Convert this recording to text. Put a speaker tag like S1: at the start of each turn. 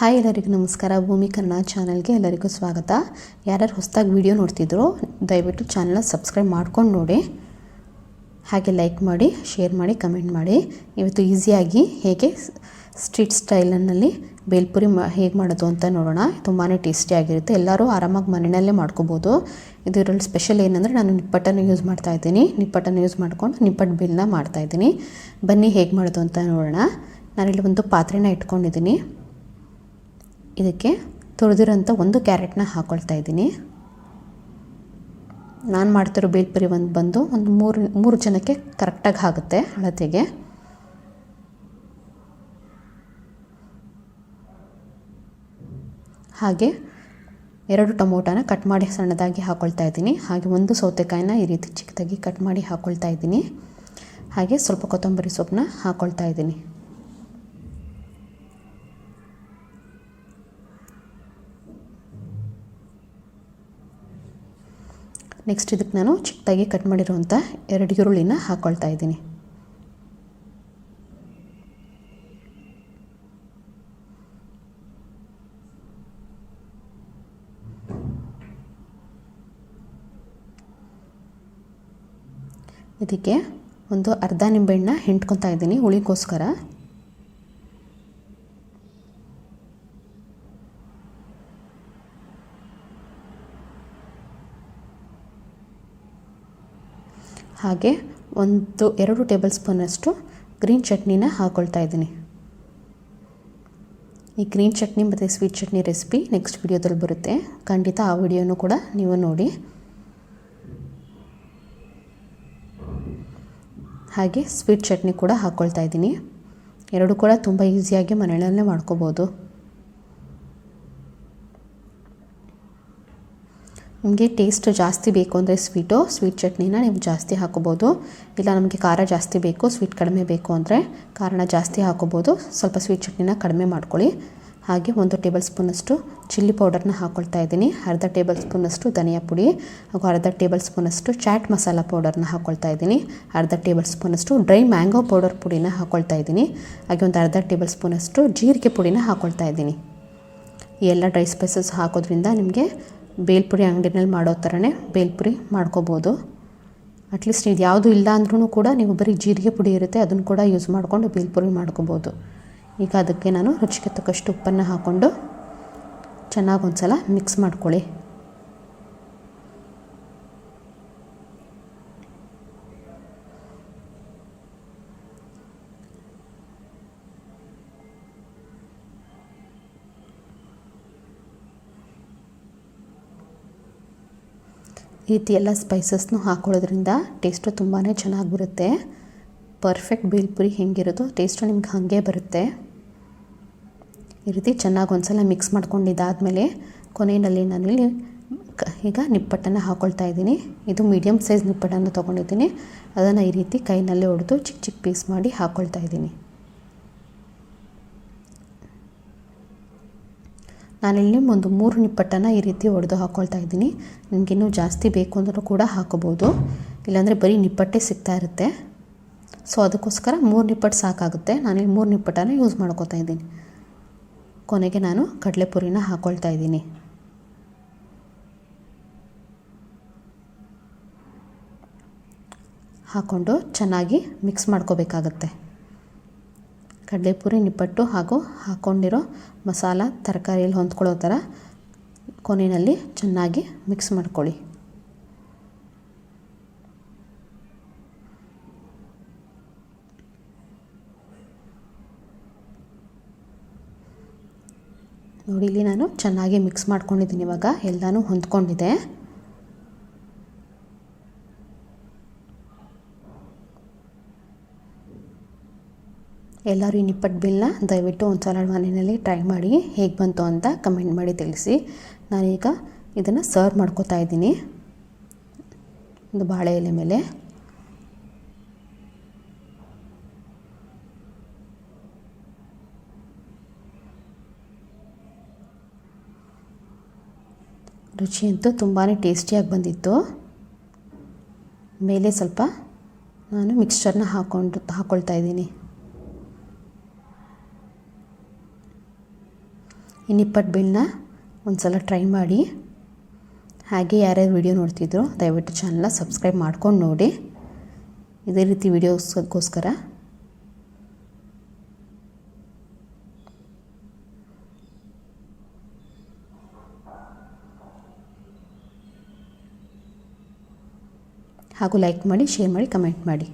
S1: Hi, ಎಲ್ಲರಿಗೂ ನಮಸ್ಕಾರ. ಭೂಮಿ ಕನ್ನಡ ಚಾನಲ್ಗೆ ಎಲ್ಲರಿಗೂ ಸ್ವಾಗತ. ಯಾರ್ಯಾರು ಹೊಸದಾಗಿ ವಿಡಿಯೋ ನೋಡ್ತಿದ್ರು, ದಯವಿಟ್ಟು ಚಾನಲ್ನ ಸಬ್ಸ್ಕ್ರೈಬ್ ಮಾಡ್ಕೊಂಡು ನೋಡಿ. ಹಾಗೆ ಲೈಕ್ ಮಾಡಿ, ಶೇರ್ ಮಾಡಿ, ಕಮೆಂಟ್ ಮಾಡಿ. ಇವತ್ತು ಈಸಿಯಾಗಿ ಹೇಗೆ ಸ್ಟ್ರೀಟ್ ಸ್ಟೈಲನಲ್ಲಿ ಬೇಲ್ಪುರಿ ಮಾ, ಹೇಗೆ ಮಾಡೋದು ಅಂತ ನೋಡೋಣ. ತುಂಬಾ ಟೇಸ್ಟಿಯಾಗಿರುತ್ತೆ ಎಲ್ಲರೂ ಆರಾಮಾಗಿ ಮನೆಯಲ್ಲೇ ಮಾಡ್ಕೋಬೋದು. ಇದರಲ್ಲಿ ಸ್ಪೆಷಲ್ ಏನಂದರೆ ನಾನು ನಿಪ್ಪಟ್ಟನ್ನು ಯೂಸ್ ಮಾಡ್ತಾ ಇದ್ದೀನಿ. ನಿಪ್ಪಟ್ಟನ್ನು ಯೂಸ್ ಮಾಡ್ಕೊಂಡು ನಿಪ್ಪಟ್ಟು ಬಿಲ್ನ ಮಾಡ್ತಾಯಿದ್ದೀನಿ ಬನ್ನಿ ಹೇಗೆ ಮಾಡೋದು ಅಂತ ನೋಡೋಣ. ನಾನಿಲ್ಲಿ ಒಂದು ಪಾತ್ರೆನ ಇಟ್ಕೊಂಡಿದ್ದೀನಿ. ಇದಕ್ಕೆ ತೊಳೆದಿರೋಂಥ ಒಂದು ಕ್ಯಾರೆಟ್ನ ಹಾಕ್ಕೊಳ್ತಾ ಇದ್ದೀನಿ. ನಾನು ಮಾಡ್ತಿರೋ ಬೇಲ್ಪುರಿ ಒಂದು ಬಂದು ಒಂದು ಮೂರು ಮೂರು ಜನಕ್ಕೆ ಕರೆಕ್ಟಾಗಿ ಆಗುತ್ತೆ ಅಳತೆಗೆ. ಹಾಗೆ ಎರಡು ಟೊಮೊಟೊನ ಕಟ್ ಮಾಡಿ ಸಣ್ಣದಾಗಿ ಹಾಕ್ಕೊಳ್ತಾ ಇದ್ದೀನಿ. ಹಾಗೆ ಒಂದು ಸೌತೆಕಾಯಿನ ಈ ರೀತಿ ಚಿಕ್ಕದಾಗಿ ಕಟ್ ಮಾಡಿ ಹಾಕ್ಕೊಳ್ತಾ ಇದ್ದೀನಿ. ಹಾಗೆ ಸ್ವಲ್ಪ ಕೊತ್ತಂಬರಿ ಸೊಪ್ಪನ್ನ ಹಾಕ್ಕೊಳ್ತಾ ಇದ್ದೀನಿ. ನೆಕ್ಸ್ಟ್ ಇದಕ್ಕೆ ನಾನು ಚಿಕ್ಕದಾಗಿ ಕಟ್ ಮಾಡಿರುವಂಥ ಎರಡು ಈರುಳ್ಳಿನ ಹಾಕ್ಕೊಳ್ತಾ ಇದ್ದೀನಿ. ಇದಕ್ಕೆ ಒಂದು ಅರ್ಧ ನಿಂಬೆಹಣ್ಣ ಹಿಂಡ್ಕೊತಾ ಇದ್ದೀನಿ ಹುಳಿಗೋಸ್ಕರ. ಹಾಗೆ ಒಂದು, ಎರಡು ಟೇಬಲ್ ಸ್ಪೂನಷ್ಟು ಗ್ರೀನ್ ಚಟ್ನಿನ ಹಾಕ್ಕೊಳ್ತಾ ಇದ್ದೀನಿ. ಈ ಗ್ರೀನ್ ಚಟ್ನಿ ಮತ್ತು ಸ್ವೀಟ್ ಚಟ್ನಿ ರೆಸಿಪಿ ನೆಕ್ಸ್ಟ್ ವಿಡಿಯೋದಲ್ಲಿ ಬರುತ್ತೆ. ಖಂಡಿತ ಆ ವಿಡಿಯೋನೂ ಕೂಡ ನೀವು ನೋಡಿ. ಹಾಗೆ ಸ್ವೀಟ್ ಚಟ್ನಿ ಕೂಡ ಹಾಕ್ಕೊಳ್ತಾ ಇದ್ದೀನಿ. ಎರಡು ಕೂಡ ತುಂಬ ಈಸಿಯಾಗಿ ಮನೆಯಲ್ಲೇ ಮಾಡ್ಕೋಬೋದು. ನಿಮಗೆ ಟೇಸ್ಟ್ ಜಾಸ್ತಿ ಬೇಕು ಅಂದರೆ ಸ್ವೀಟು ಸ್ವೀಟ್ ಚಟ್ನಿನ ನೀವು ಜಾಸ್ತಿ ಹಾಕೋಬೋದು. ಇಲ್ಲ ನಮಗೆ ಖಾರ ಜಾಸ್ತಿ ಬೇಕು ಸ್ವೀಟ್ ಕಡಿಮೆ ಬೇಕು ಅಂದರೆ ಖಾರನ ಜಾಸ್ತಿ ಹಾಕೋಬೋದು. ಸ್ವಲ್ಪ ಸ್ವೀಟ್ ಚಟ್ನಿನ ಕಡಿಮೆ ಮಾಡ್ಕೊಳ್ಳಿ. ಹಾಗೆ ಒಂದು ಟೇಬಲ್ ಸ್ಪೂನಷ್ಟು ಚಿಲ್ಲಿ ಪೌಡರ್ನ ಹಾಕ್ಕೊಳ್ತಾ ಇದ್ದೀನಿ. ಅರ್ಧ ಟೇಬಲ್ ಸ್ಪೂನಷ್ಟು ಧನಿಯಾ ಪುಡಿ ಹಾಗೂ ಅರ್ಧ ಟೇಬಲ್ ಸ್ಪೂನಷ್ಟು ಚಾಟ್ ಮಸಾಲ ಪೌಡರ್ನ ಹಾಕ್ಕೊಳ್ತಾ ಇದ್ದೀನಿ. ಅರ್ಧ ಟೇಬಲ್ ಸ್ಪೂನಷ್ಟು ಡ್ರೈ ಮ್ಯಾಂಗೋ ಪೌಡರ್ ಪುಡಿನ ಹಾಕ್ಕೊಳ್ತಾ ಇದ್ದೀನಿ. ಹಾಗೆ ಒಂದು ಅರ್ಧ ಟೇಬಲ್ ಸ್ಪೂನಷ್ಟು ಜೀರಿಗೆ ಪುಡಿನ ಹಾಕ್ಕೊಳ್ತಾ ಇದ್ದೀನಿ. ಈ ಎಲ್ಲ ಡ್ರೈ ಸ್ಪೈಸಸ್ ಹಾಕೋದ್ರಿಂದ ನಿಮಗೆ ಬೇಲ್ಪುರಿ ಅಂಗಡಿನಲ್ಲಿ ಮಾಡೋ ಥರನೇ ಬೇಲ್ಪುರಿ ಮಾಡ್ಕೋಬೋದು. ಅಟ್ಲೀಸ್ಟ್ ಇದು ಯಾವುದು ಇಲ್ಲ ಅಂದ್ರೂ ಕೂಡ ನೀವು ಬರೀ ಜೀರಿಗೆ ಪುಡಿ ಇರುತ್ತೆ, ಅದನ್ನು ಕೂಡ ಯೂಸ್ ಮಾಡಿಕೊಂಡು ಬೇಲ್ಪುರಿ ಮಾಡ್ಕೋಬೋದು. ಈಗ ಅದಕ್ಕೆ ನಾನು ರುಚಿಗೆ ತಕ್ಕಷ್ಟು ಉಪ್ಪನ್ನು ಹಾಕ್ಕೊಂಡು ಚೆನ್ನಾಗಿ ಒಂದು ಸಲ ಮಿಕ್ಸ್ ಮಾಡ್ಕೊಳ್ಳಿ. ರೀತಿ ಎಲ್ಲ ಸ್ಪೈಸಸ್ನು ಹಾಕೊಳ್ಳೋದ್ರಿಂದ ಟೇಸ್ಟು ತುಂಬಾ ಚೆನ್ನಾಗಿ ಬರುತ್ತೆ ಪರ್ಫೆಕ್ಟ್ ಬೇಲ್ಪುರಿ ಹೆಂಗಿರೋದು ಟೇಸ್ಟು ನಿಮ್ಗೆ ಹಾಗೆ ಬರುತ್ತೆ. ಈ ರೀತಿ ಚೆನ್ನಾಗಿ ಒಂದ್ಸಲ ಮಿಕ್ಸ್ ಮಾಡ್ಕೊಂಡಿದ್ದಾದಮೇಲೆ ಕೊನೆಯಲ್ಲಿ ನಾನಿಲ್ಲಿ ಈಗ ನಿಪ್ಪಟ್ಟನ್ನು ಹಾಕ್ಕೊಳ್ತಾ ಇದ್ದೀನಿ. ಇದು ಮೀಡಿಯಮ್ ಸೈಜ್ ನಿಪ್ಪಟ್ಟನ್ನು ತೊಗೊಂಡಿದ್ದೀನಿ. ಅದನ್ನು ಈ ರೀತಿ ಕೈನಲ್ಲೇ ಹೊಡೆದು ಚಿಕ್ಕ ಚಿಕ್ಕ ಪೀಸ್ ಮಾಡಿ ಹಾಕ್ಕೊಳ್ತಾ ಇದ್ದೀನಿ. ನಾನಿಲ್ಲಿ ಒಂದು ಮೂರು ನಿಪ್ಪಟ್ಟನ್ನು ಈ ರೀತಿ ಹೊಡೆದು ಹಾಕ್ಕೊಳ್ತಾ ಇದ್ದೀನಿ. ನಿಮಗಿನ್ನೂ ಜಾಸ್ತಿ ಬೇಕು ಅಂದರೂ ಕೂಡ ಹಾಕೋಬೋದು ಇಲ್ಲಾಂದರೆ ಬರೀ ನಿಪ್ಪಟ್ಟೆ ಸಿಗ್ತಾ ಇರುತ್ತೆ. ಸೊ, ಅದಕ್ಕೋಸ್ಕರ ಮೂರು ನಿಪ್ಪಟ್ಟು ಸಾಕಾಗುತ್ತೆ. ನಾನಿಲ್ಲಿ ಮೂರು ನಿಪ್ಪಟ್ಟನ್ನು ಯೂಸ್ ಮಾಡ್ಕೋತಾ ಇದ್ದೀನಿ. ಕೊನೆಗೆ ನಾನು ಕಡಲೆಪುರಿನ ಹಾಕ್ಕೊಳ್ತಾ ಇದ್ದೀನಿ. ಹಾಕ್ಕೊಂಡು ಚೆನ್ನಾಗಿ ಮಿಕ್ಸ್ ಮಾಡ್ಕೋಬೇಕಾಗತ್ತೆ. ಕಡಲೆಪುರಿ ನಿಪ್ಪಟ್ಟು ಹಾಗೂ ಹಾಕ್ಕೊಂಡಿರೋ ಮಸಾಲ ತರಕಾರಿಯಲ್ಲಿ ಹೊಂದ್ಕೊಳ್ಳೋ ಥರ ಕೊನೆಯಲ್ಲಿ ಚೆನ್ನಾಗಿ ಮಿಕ್ಸ್ ಮಾಡ್ಕೊಳ್ಳಿ. ನೋಡಿ, ಇಲ್ಲಿ ನಾನು ಚೆನ್ನಾಗಿ ಮಿಕ್ಸ್ ಮಾಡ್ಕೊಂಡಿದ್ದೀನಿ ಇವಾಗ. ಎಲ್ಲನೂ ಹೊಂದ್ಕೊಂಡಿದೆ ಎಲ್ಲರೂ ಈ ನಿಪ್ಪಟ್ಟು ಬಿಲ್ನ ದಯವಿಟ್ಟು ಒಂದು ಸಲ ಮನೆಯಲ್ಲಿ ಟ್ರೈ ಮಾಡಿ ಹೇಗೆ ಬಂತು ಅಂತ ಕಮೆಂಟ್ ಮಾಡಿ ತಿಳಿಸಿ. ನಾನೀಗ ಇದನ್ನು ಸರ್ವ್ ಮಾಡ್ಕೋತಾ ಇದ್ದೀನಿ. ಒಂದು ಬಾಳೆ ಎಲೆ ಮೇಲೆ. ರುಚಿ ಅಂತೂ ತುಂಬಾ ಟೇಸ್ಟಿಯಾಗಿ ಬಂದಿತ್ತು. ಮೇಲೆ ಸ್ವಲ್ಪ ನಾನು ಮಿಕ್ಸ್ಚರ್ನ ಹಾಕೊಂಡು ಹಾಕ್ಕೊಳ್ತಾ ಇದ್ದೀನಿ. ನಿಪ್ಪಟ್ಟು ಬೀಳನ್ನ ಒಂದು ಸಲ ಟ್ರೈ ಮಾಡಿ. ಹಾಗೆ ಯಾರ್ಯಾರು ವಿಡಿಯೋ ನೋಡ್ತಿದ್ರು ದಯವಿಟ್ಟು ಚಾನಲ್ನ ಸಬ್ಸ್ಕ್ರೈಬ್ ಮಾಡ್ಕೊಂಡು ನೋಡಿ. ಇದೇ ರೀತಿ ವಿಡಿಯೋಸ್ಗೋಸ್ಕರ. ಹಾಗೂ ಲೈಕ್ ಮಾಡಿ ಶೇರ್ ಮಾಡಿ ಕಮೆಂಟ್ ಮಾಡಿ.